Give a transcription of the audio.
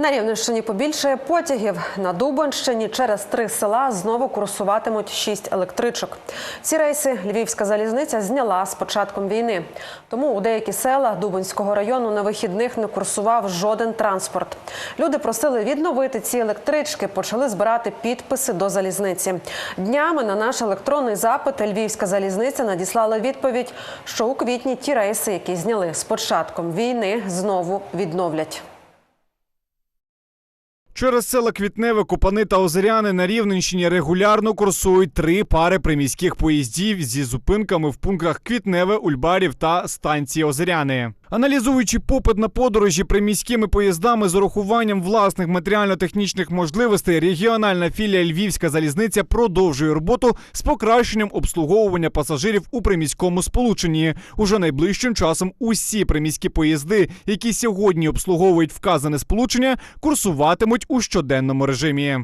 На Рівненщині побільшає потягів. На Дубонщині через три села знову курсуватимуть шість електричок. Ці рейси львівська залізниця зняла з початком війни. Тому у деякі села Дубонського району на вихідних не курсував жоден транспорт. Люди просили відновити ці електрички, почали збирати підписи до залізниці. Днями на наш електронний запит львівська залізниця надіслала відповідь, що у квітні ті рейси, які зняли з початком війни, знову відновлять. Через села Квітневе, Купани та Озеряни на Рівненщині регулярно курсують три пари приміських поїздів зі зупинками в пунктах Квітневе, Ульбарів та станції Озеряни. Аналізуючи попит на подорожі приміськими поїздами з урахуванням власних матеріально-технічних можливостей, регіональна філія Львівська залізниця продовжує роботу з покращенням обслуговування пасажирів у приміському сполученні. Уже найближчим часом усі приміські поїзди, які сьогодні обслуговують вказане сполучення, курсуватимуть у щоденному режимі.